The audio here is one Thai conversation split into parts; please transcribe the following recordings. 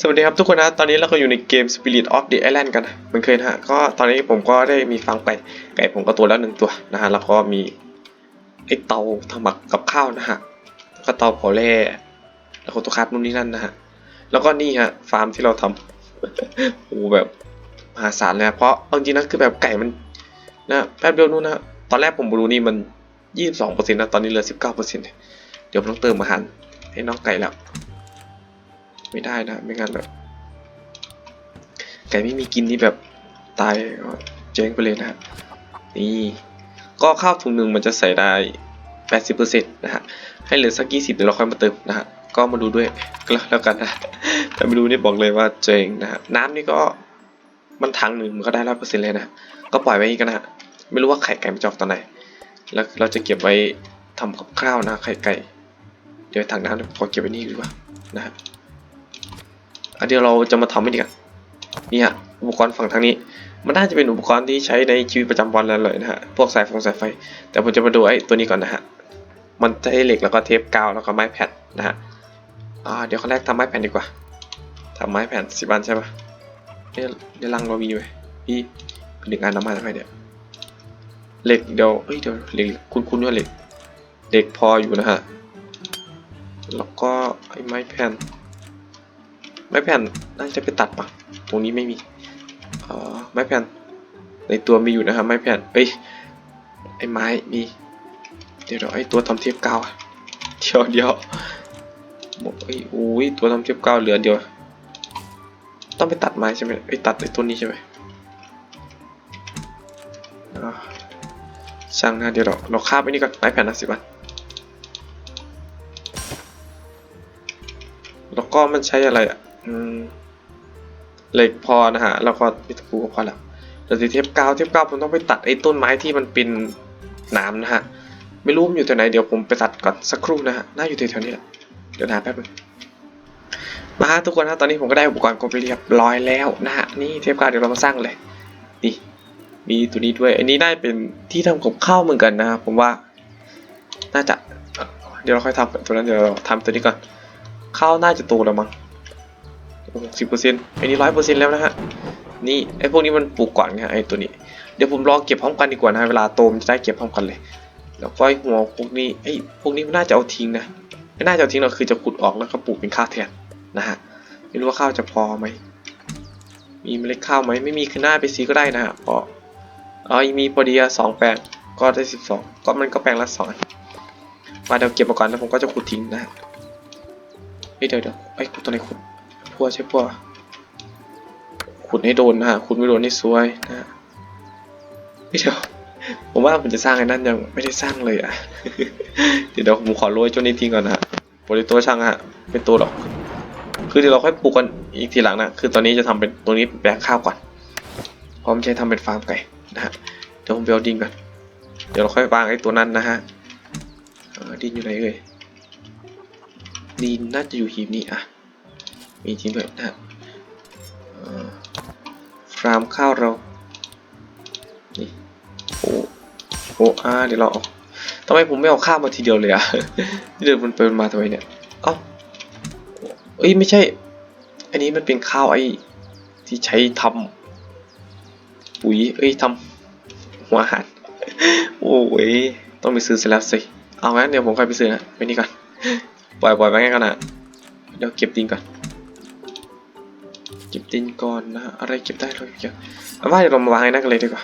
สวัสดีครับทุกคนนะตอนนี้เราก็อยู่ในเกม Spirit of the Island กันเหมือนเคยนะฮะก็ตอนนี้ผมก็ได้มีฟังไปไก่ผมก็ตัวแล้วหนึ่งตัวนะฮะแล้วก็มีไอเตาทำหมักกับข้าวนะฮะแล้วก็เตาเผาแร่แล้วก็ตัวคาดนู่นนี่นั่นนะฮะแล้วก็นี่ฮะฟาร์มที่เราทำโอ้แบบมหาศาลเลยอะเพราะจริงๆนะคือแบบไก่มันนะแป๊บเดียวนู้นนะตอนแรกผมรู้นี่มัน 22%นะตอนนี้เหลือ 19%เดี๋ยวผมต้องเติมอาหารให้น้องไก่แล้ว ไม่ได้นะ ไม่งั้นแบบไก่ไม่มีกินนี่แบบตายเจ๊งไปเลยนะฮะนี่ก็ข้าวถุงหนึ่งมันจะใส่ได้ 80%นะฮะ ให้เหลือสัก 20เดี๋ยวเราค่อยมาเติมนะฮะ ก็มาดูด้วยก็แล้วกันนะแต่ไม่ดูนี่บอกเลยว่าเจ๊งนะฮะ น้ำนี่ก็มันถังหนึ่งมันก็ได้ร้อยเปอร์เซ็นต์เลยนะ ก็ปล่อยไว้อีกันนะฮะ ไม่รู้ว่าไข่ไก่มันจอกตอนไหน แล้วเราจะเก็บไว้ทำกับข้าวนะไข่ไก่ เดี๋ยวถังน้ำเดี๋ยวขอเก็บไว้นี่ดีกว่านะฮะ อะเดี๋ยวเราจะมาทำให้ดีกันนี่ฮะอุปกรณ์ฝั่งทางนี้ มันน่าจะเป็นอุปกรณ์ที่ใช้ในชีวิตประจำวันแล้วเลยนะฮะพวกสายฟงสายไฟ แต่ผมจะมาดูไอ้ตัวนี้ก่อนนะฮะมันจะให้เหล็กแล้วก็เทปกาวแล้วก็ไม้แผ่นนะฮะอ่าเดี๋ยวขั้นแรกทำไม้แผ่นดีกว่าทำไม้แผ่นสิบอันใช่ปะเดี๋ยวเดี๋ยวลังเรามีไว้พี่หนึ่งอันน้ำมันทำไมเดี๋ยวเหล็กเดี๋ยวเอ้ยเดี๋ยวเหล็กคุ้นๆว่าเหล็กเหล็กพออยู่นะฮะแล้วก็ไอ้ไม้แผ่น ไม้แผ่นน่าจะไปตัดปะตรงนี้ไม่มีเออไม้แผ่น ในตัวมีอยู่นะครับไม้แผ่นเอ้ยไอ้ไม้มีเดี๋ยวเดี๋ยวไอ้ตัวทำเทปกาวเดี๋ยวเดี๋ยวเอ้ยโอ้ยตัวทำเทปกาวเหลือเดียวต้องไปตัดไม้ใช่ไหมไอ้ตัดไอ้ต้นนี้ใช่ไหมอ่าช่างนะเดี๋ยวเราเราคาบไอ้นี่ก่อนไม้แผ่นนะสิบันแล้วก็มันใช้อะไรอะ เหล็กพอนะฮะ แล้วก็มีตะปูก็พอแล้วแต่ทีเทปกาวเทปกาวผมต้องไปตัดไอ้ต้นไม้ที่มันเป็นหนามนะฮะ ไม่รู้มันอยู่แถวไหนเดี๋ยวผมไปตัดก่อนสักครู่นะฮะ น่าอยู่แถวๆนี้แหละ เดี๋ยวหาแป๊บนึงมาฮะทุกคนนะตอนนี้ผมก็ได้อุปกรณ์ครบเรียบร้อยแล้วนะฮะ นี่เทปกาวเดี๋ยวเรามาสร้างเลย นี่ มีตัวนี้ด้วย อันนี้ได้เป็นที่ทำกับข้าวเหมือนกันนะครับผมว่า น่าจะ เดี๋ยวเราค่อยทำตัวนั้นเดี๋ยวเราทำตัวนี้ก่อน ข้าวน่าจะโตแล้วมั้ง หกสิบเปอร์เซ็นต์ไอ้นี่ร้อยเปอร์เซ็นต์แล้วนะฮะ นี่ไอ้พวกนี้มันปลูกก่อนไงไอ้ตัวนี้ เดี๋ยวผมลอเก็บพร้อมกันดีกว่านะเวลาโตมันจะได้เก็บพร้อมกันเลย แล้วก็ไอ้หัวพวกนี้ไอ้พวกนี้มันน่าจะเอาทิ้งนะ ไม่น่าจะเอาทิ้งหรอกคือจะขุดออกแล้วก็ปลูกเป็นข้าวแทนนะฮะ ไม่รู้ว่าข้าวจะพอไหม มีเมล็ดข้าวไหมไม่มีคือหน้าไปซีก็ได้นะฮะพราะเอมีพอดีสองแปลงก็ได้สิบสองก็มันก็แปลงละสองมาเดี๋ยวเก็บมาก่อนแล้วผมก็จะขุดทิ้งนะฮะเดี๋ยวเดี๋ยวไอ้ตัวไหนขุด พัวใช่พัวขุดให้โดนนะฮะขุดไม่โดนนี่ซวยนะฮะเฮ้ยเดี๋ยวผมว่าผมจะสร้างไอ้นั่นยังไม่ได้สร้างเลยอะ เดี๋ยวเดี๋ยวผมขอโรยตัวนี้ทิ้งก่อนนะฮะบริตัวช่างฮะเป็นตัวหรอก คือเดี๋ยวเราค่อยปลูกกันอีกทีหลังนะคือตอนนี้จะทำเป็นตรงนี้แปลงข้าวก่อนพร้อมใช้ทำเป็นฟาร์มไก่นะฮะเดี๋ยวผมไปเอาดินก่อนเดี๋ยวเราค่อยวางไอ้ตัวนั้นนะฮะดินอยู่ไหนเอ่ยดินน่าจะอยู่หีบนี้อะ มีจริงด้วยนะฮะเอ่อฟาร์มข้าวเรานี่โอ้โอ้อาเดี๋ยวเราเอาทำไมผมไม่เอาข้าวมาทีเดียวเลยอะที่เดินมันไปมันมาทำไมเนี่ยเอ้าเอ้ยไม่ใช่ อันนี้มันเป็นข้าวไอ้ที่ใช้ทำปุ๋ยเอ้ยทำหัวอาหารโอ้ยต้องไปซื้อเสร็จแล้วสิเอางั้นเดี๋ยวผมค่อยไปซื้อนะไปนี่ก่อนปล่อยปล่อยไว้งั้นกันนะเดี๋ยวเก็บดินก่อน เก็บดินก่อนนะอะไรเก็บได้เราเก็บเอาว่าเดี๋ยวเรามาวางไอ้นักเลยดีกว่า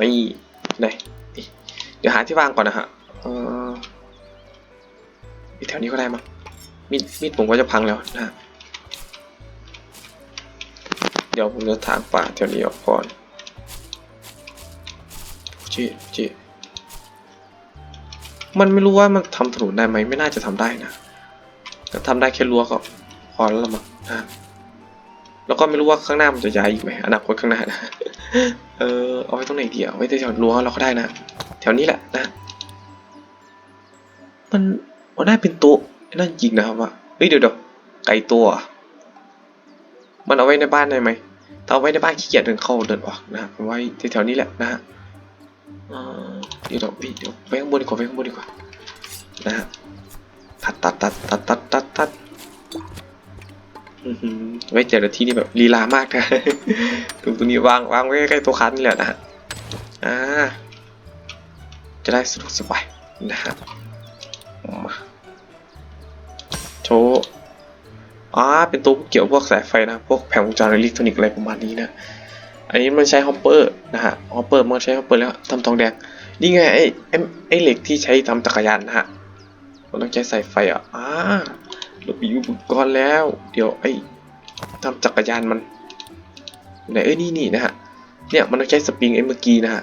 นี่ไหนเดี๋ยวหาที่วางก่อนนะฮะเออมีแถวนี้ก็ได้มั้งมีดมีดผมก็จะพังแล้วนะฮะเดี๋ยวผมจะถางป่าแถวนี้ออกก่อนจ๊เจ๊มันไม่รู้ว่ามันทำถนนได้ไหมไม่น่าจะทำได้นะแต่ทำได้แค่รั้วก็พอแล้วละมั้งนะ แล้วก็ไม่รู้ว่าข้างหน้ามันจะย้ายอีกไหมอนาคตข้างหน้านะเออเอาไว้ตรงไหนดีอะไว้แถวรั้วเราก็ได้นะ แถวนี้แหละนะ มันมันได้เป็นโต๊ะนั่นจริงนะครับว่าเฮ้ยเดี๋ยวเดี๋ยวไก่ตัว มันเอาไว้ในบ้านได้ไหมถ้าเอาไว้ในบ้านขี้เกียจเดินเข้าเดินออกนะผมไว้แถวๆนี้แหละนะฮะเดี๋ยวเดี๋ยวเดี๋ยวไว้ข้างบนดีกว่าไว้ข้างบนดีกว่านะฮะตัดตัดตัดตัดตัดตัดตัด ไว้เจอที่นี่แบบลีลามากนะตรงตัวนี้วางวางไว้ใกล้ๆตัวคันนี่แหละนะฮะอ่าจะได้สะดวกสบายนะครับมาโชว์อ่าเป็นตัวเกี่ยวพวกสายไฟนะ พวกแผงวงจรอิเล็กทรอนิกส์อะไรประมาณนี้นะ อันนี้มันใช้ฮอปเปอร์นะฮะ ฮอปเปอร์มันใช้ฮอปเปอร์แล้วทำทองแดง นี่ไงไอ้ไอ้ไอ้เหล็กที่ใช้ทำจักรยานนะฮะ มันต้องใช้สายไฟอะอ่า เรามีอุปกรณ์แล้ว เดี๋ยวไอ้ทำจักรยานมันไหนเอ้ยนี่นี่นะฮะเนี่ยมันใช้สปริงไอ้เมื่อกี้นะฮะ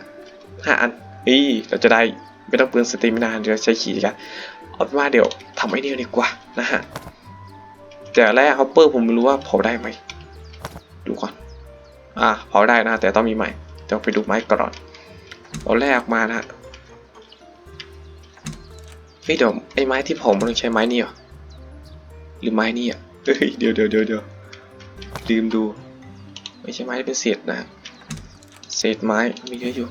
ห้าอันเอ้ยเราจะได้ไม่ต้องเปลืองสเตมินาเดี๋ยวใช้ขี่กันเอาเป็นว่าเดี๋ยวทำไอ้นี่ดีกว่านะฮะแต่แรกฮอปเปอร์ผมไม่รู้ว่าเผาได้ไหมดูก่อนอ่าเผาได้นะ แต่ต้องมีไม้เดี๋ยวไปดูไม้ก่อนเอาแรกมานะฮะเฮ้ยเดี๋ยวไอ้ไม้ที่ผมมันต้องใช้ไม้นี่เหรอ หรือไม้นี่อะเฮ้ยเดี๋ยวเดี๋ยวเดี๋ยวเดี๋ยวลืมดู ไม่ใช่ไม้ที่เป็นเศษนะเศษไม้มีเยอะอยู่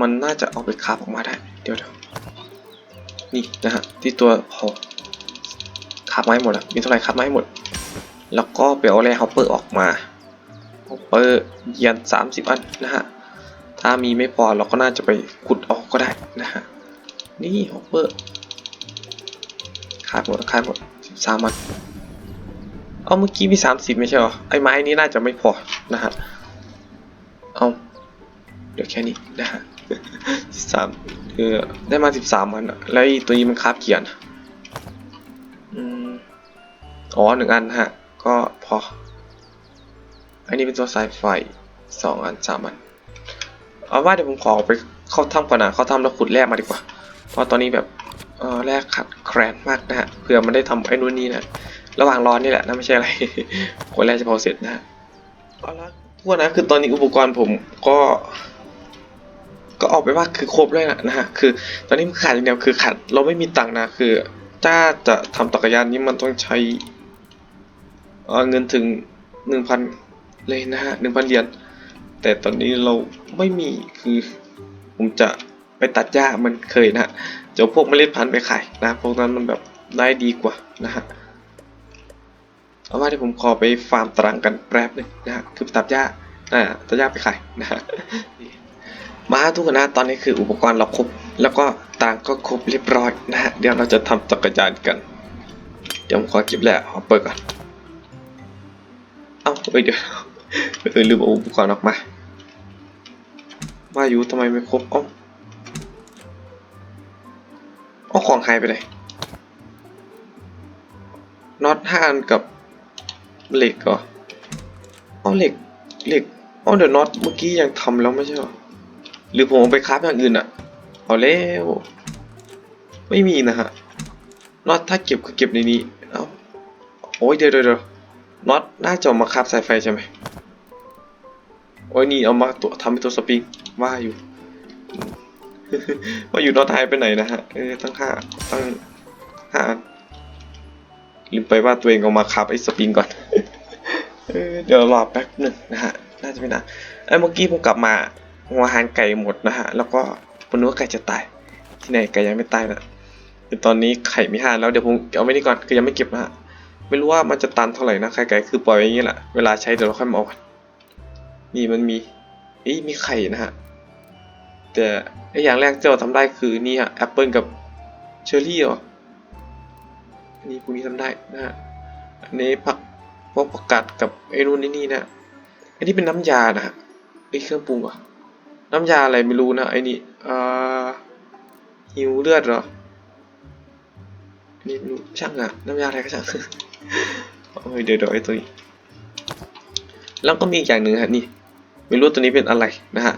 มันน่าจะเอาไปคาบออกมาได้ เดี๋ยวเดี๋ยวนี่นะฮะที่ตัวพอคาบไม้หมดอะมีเท่าไหร่คาบไม้หมด แล้วก็ไปเอาแร่ฮอปเปอร์ออกมาฮอปเปอร์ยียนสามสิบอันนะฮะถ้ามีไม่พอเราก็น่าจะไปขุดออกก็ได้นะฮะนี่ฮอปเปอร์ขาดหมดขาดหมด สามอันเอาเมื่อกี้มีสามสิบไม่ใช่เหรอ ไอ้ไม้นี้น่าจะไม่พอนะฮะ เอาเดี๋ยวแค่นี้นะฮะสิบสามคือได้มาสิบสามอัน แล้วไอตัวนี้มันคาบเกียร์นอ๋อหนึ่งอันฮะ ก็พอ อันนี้เป็นตัวสายไฟสองอันสามอัน เอาว่าเดี๋ยวผมขอไปเข้าถ้ำก่อนนะเข้าถ้ำแล้วขุดแร่มาดีกว่า เพราะตอนนี้แบบ เออแร่ขัดแคลนมากนะฮะเผื่อมันได้ทำไอ้นู่นนี่นะระหว่างรอนนี่แหละนะไม่ใช่อะไรคนแรกจะพอเสร็จนะเอาละทุกนะคือตอนนี้อุปกรณ์ผมก็ก็ออกไปว่าคือครบเลยนะนะฮะคือ ตอนนี้มันขาดอย่างเดียวคือขาดเราไม่มีตังค์นะคือ ถ้าจะทำจักรยานนี้มันต้องใช้เเงินถึงหนึ่งพันเลยนะฮะหนึ่งพันเหรียญแต่ตอนนี้เราไม่มีคือผมจะ ตัดหญ้ามันเคยนะฮะจะเอาพวกเมล็ดพันธุ์ไปขายนะพวกนั้นมันแบบได้ดีกว่านะฮะเอาว่าที่ผมขอไปฟาร์มตรังกันแป๊บหนึงนะฮะคือตัดหญ้าอ่าตัดหญ้าไปขายนะฮะมาทุกคนนะตอนนี้คืออุปกรณ์เราครบแล้วก็ตรังก็ครบเรียบร้อยนะฮะเดี๋ยวเราจะทำจักรยานกัน เดี๋ยวผมขอเก็บแหละฮอเปอร์ก่อนเอ้าเอ้ยเดี๋ยวเออลืมเอาอุปกรณ์ออกมาว่าอยู่ทำไมไม่ครบอ้า เอาของหายไปเลยน็อตห้าอันกับเหล็กเหรอเอาเหล็กเหล็กเอาเดี๋ยวน็อตเมื่อกี้ยังทำแล้วไม่ใช่หรอหรือผมเอาไปคราฟอย่างอื่นอะเอาแล้วไม่มีนะฮะน็อตถ้าเก็บก็เก็บในนี้เอาโอ้ยเดี๋ยวเดี๋ยวเดี๋ยวน็อตน่าจะมาคราฟสายไฟใช่ไหมโอ้ยนี่เอามาตัวทำเป็นตัวสปริงว่าอยู่ ว่าอยู่นอตหายไปไหนนะฮะเออตั้งห้าตั้งห้าอันลืมไปว่าตัวเองเอามาคับไอ้สปริงก่อนเออเดี๋ยวรอแป๊บหนึ่งนะฮะน่าจะไม่นานไอ้เมื่อกี้ผมกลับมาหัวหารไก่หมดนะฮะแล้วก็ผมนึกว่าไก่จะตาย ที่ไหนไก่ยังไม่ตายนะคือตอนนี้ไข่มีห้าแล้วเดี๋ยวผมเอาไว้นี่ก่อนคือยังไม่เก็บนะฮะไม่รู้ว่ามันจะตันเท่าไหร่นะไข่ไก่คือปล่อยอย่างนี้แหละเวลาใช้เดี๋ยวเราค่อยมาเอากันนี่มันมีเอ้ยมีไข่นะฮะ แต่ไออย่างแรกที่เราทำได้คือนี่ฮะแอปเปิลกับเชอร์รี่เหรออันนี้พวกนี้ทำได้นะฮะอันนี้ผักพวกผักกาดกับไอ้นู่นนี่นี่นะอันนี้เป็นน้ำยานะฮะไอเครื่องปรุงเหรอน้ำยาอะไรไม่รู้นะไอ้นี่อ่อหิวเลือดเหรออันนี่ไม่รู้ช่างอะน้ำยาอะไรก็ช่างโอ้ยเดี๋ยวเดี๋ยวไอ้ตัวนี้แล้วก็มีอีกอย่างหนึ่งฮะนี่ไม่รู้ตัวนี้เป็นอะไรนะฮะ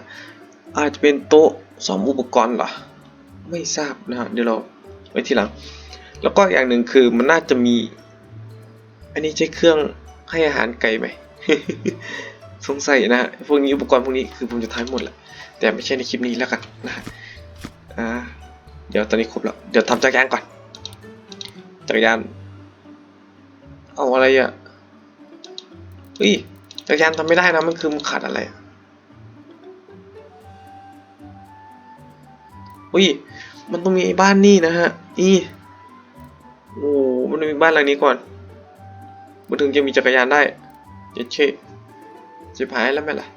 อาจจะเป็นโต๊ะซ่อมอุปกรณ์เหรอ ไม่ทราบนะฮะเดี๋ยวเราไว้ทีหลัง แล้วก็อย่างหนึ่งคือมันน่าจะมี อันนี้ใช้เครื่องให้อาหารไก่ไหมสงสัยนะฮะพวกนี้อุปกรณ์พวกนี้คือผมจะทายหมดแหละแต่ไม่ใช่ในคลิปนี้แล้วกันนะอ่าเดี๋ยวตอนนี้ครบแล้วเดี๋ยวทำจักรยานก่อน จักรยาน เอาอะไรอะเฮ้ยจักรยานทำไม่ได้นะมันคือมันขาดอะไรอะ อุ้ย มันต้องมีไอ้บ้านนี่นะฮะ นี่ โอ้มันต้องมีบ้านหลังนี้ก่อน มันถึงจะมีจักรยานได้เจ๊เช่จะพายแล้วไหมล่ะ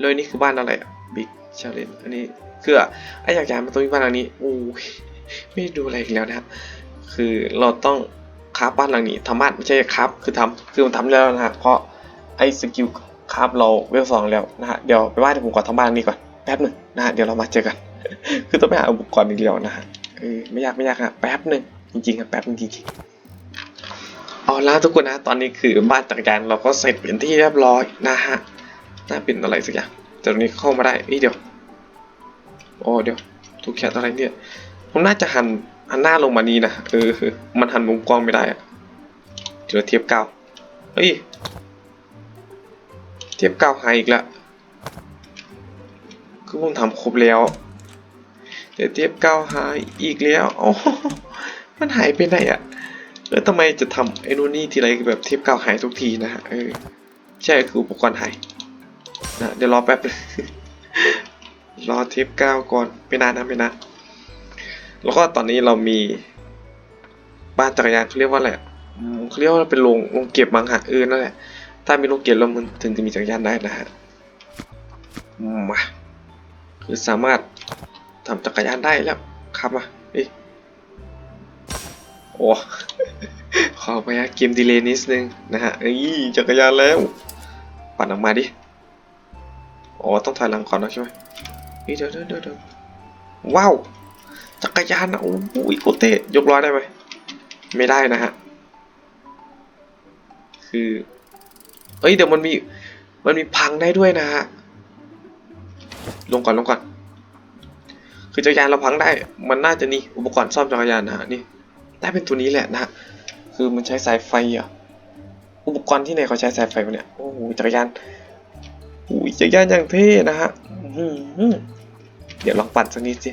เลยนี่คือบ้านอะไรอะบิ๊กชาเลนอันนี้คือไอ้อยากย้ายมาตรงนี้บ้านหลังนี้โอ้ยไม่ดูอะไรอีกแล้วนะครับคือเราต้องคราฟบ้านหลังนี้ทำบ้านไม่ใช่คราฟคือทำคือมันทำแล้วนะฮะเพราะไอ้สกิลคราฟเราเวลสองแล้วนะฮะเดี๋ยวไปว่าเดี๋ยวผมก่อนทำบ้านนี้ก่อนแป๊บหนึ่งนะฮะเดี๋ยวเรามาเจอกัน คือต้องไปหาอุปกรณ์อีกแล้วนะฮะเออไม่ยากไม่ยากฮะแป๊บหนึ่งจริงๆครับแป๊บหนึงจริงๆเอาละทุกคนนะตอนนี้คือบ้านจักรยานเราก็เสร็จเป็นที่เรียบร้อยนะฮะน่าเป็นอะไรสักอย่างแต่ตอนนี้เข้ามาได้เอ้ยเดี๋ยวโอ้เดี๋ยวถูกแคทอะไรเนี่ยผมน่าจะหันหันหน้าลงมานี้นะเออมันหันมุมกล้องไม่ได้อะเดี๋ยวเทียบเก้าเฮ้ยเทียบเก้าหายอีกแล้วคือผมทำครบแล้ว เดี๋ยวเทียบเก้าหายอีกแล้วโอ้มันหายไปไหนอะแล้วทำไมจะทำไอ้นู่นนี่ทีไรแบบเทียบเก้าหายทุกทีนะฮะเออใช่คืออุปกรณ์หายนะเดี๋ยวรอแป๊บรอเทียบเก้าก่อนไม่นานนะไม่นานแล้วก็ตอนนี้เรามีบ้านจักรยานเขาเรียกว่าอะไรอืมเขาเรียกว่าเป็นโรงโรงเก็บมังหะเออนั่นแหละถ้ามีโรงเก็บแล้วมันถึงจะมีจักรยานได้นะฮะมาคือสามารถ ทำจักรยานได้แล้วครับมาเอ้ยโอ้ขอไปฮะเกมดีเลย์นิดนึงนะฮะเอ้ยจักรยานแล้ว ปั่นออกมาดิอ๋อต้องถอยหลังก่อนนะใช่ไหมเฮ้ยเดี๋ยวเดี๋ยวเดี๋ยวเดี๋ยวว้าวจักรยานนะโอ้โหโคตรเท่ยกล้อได้ไหมไม่ได้นะฮะคือเอ้ยเดี๋ยวมันมีมันมีพังได้ด้วยนะฮะลงก่อนลงก่อน คือจักรยานเราพังได้ มันน่าจะนี่อุปกรณ์ซ่อมจักรยานนะฮะนี่ได้เป็นตัวนี้แหละนะฮะคือมันใช้สายไฟอะอุปกรณ์ที่ไหนเขาใช้สายไฟวะเนี่ยโอ้โหจักรยานโอ้ยจักรยานอย่างเท่นะฮะเดี๋ยวลองปั่นสักนิดสิ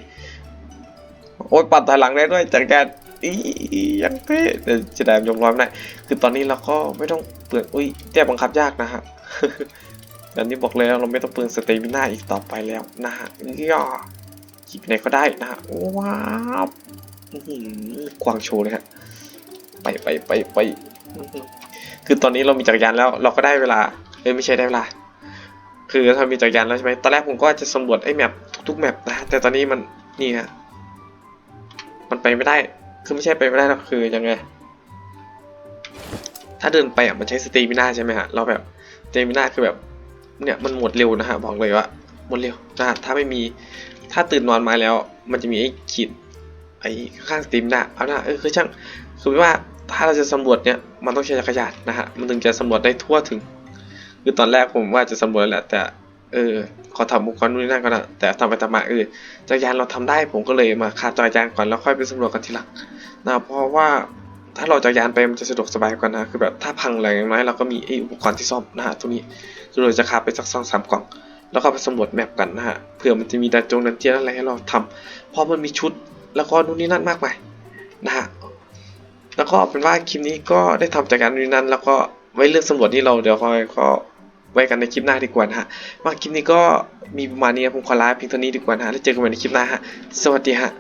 โอ้ยปัดถอยหลังได้ด้วยจัดการอียังเท่เดี๋ยวจะได้ยกร้อยไม่ได้คือตอนนี้เราก็ไม่ต้องเปลืองอุ้ยแต่บังคับยากนะฮะเดี๋ยวนี้บอกเลยว่าเราไม่ต้องเปลืองสเตมิน่าอีกต่อไปแล้วนะฮะย่อ ขี่ไปไหนก็ได้นะฮะว้าวหือกวางโชว์เลยฮะไปไปไปไปคือตอนนี้เรามีจักรยานแล้วเราก็ได้เวลาเอ้ยไม่ใช่ได้เวลา คือถ้ามีจักรยานแล้วใช่ไหมตอนแรกผมก็จะสำรวจไอ้แมปทุกๆแมปนะแต่ตอนนี้มันนี่ฮะมันไปไม่ได้คือไม่ใช่ไปไม่ได้หรอกคือยังไง ถ้าเดินไปอะมันใช้สเตมิน่าใช่ไหมฮะเราแบบสเตมิน่าคือแบบเนี่ยมันหมดเร็วนะฮะบอกเลยว่าหมดเร็วนะถ้าไม่มี ถ้าตื่นนอนมาแล้ว มันจะมีไอ้ขีดไอ้ข้างสเตมิน่าเอาหน้าเออคือช่างคือไม่ว่าถ้าเราจะสำรวจเนี่ยมันต้องใช้จักรยานนะฮะมันถึงจะสำรวจได้ทั่วถึง คือตอนแรกผมว่าจะสำรวจแหละแต่เออขอทำบุคคลนู่นนี่นั่นก่อนนะแต่ทำไปทำมาเออจักรยานเราทำได้ ผมก็เลยมาคาดจักรยานก่อนแล้วค่อยไปสำรวจกันทีหลังนะเพราะว่าถ้าเราจักรยานไปมันจะสะดวกสบายกว่านะคือแบบถ้าพังอะไรอย่างน้อยเราก็มีไอ้อุปกรณ์ที่ซ่อมนะฮะตัวนี้คือเราจะคาบไปสักสองสามกล่อง แล้วก็ไปสำรวจแมปกันนะฮะเผื่อมันจะมีดันจงดันเจียนอะไรให้เราทำเพราะมันมีชุดแล้วก็นู่นนี่นั่นมากมายนะฮะแล้วก็เป็นว่าคลิปนี้ก็ได้ทำจากการนู่นนั่น แล้วก็ไว้เรื่องสำรวจนี่เราเดี๋ยวค่อยก็ไว้กันในคลิปหน้าดีกว่านะฮะว่าคลิปนี้ก็มีประมาณนี้ครับผมขอลาเพียงเท่านี้ดีกว่านะฮะแล้วเจอกันใหม่ในคลิปหน้าฮะสวัสดีฮะ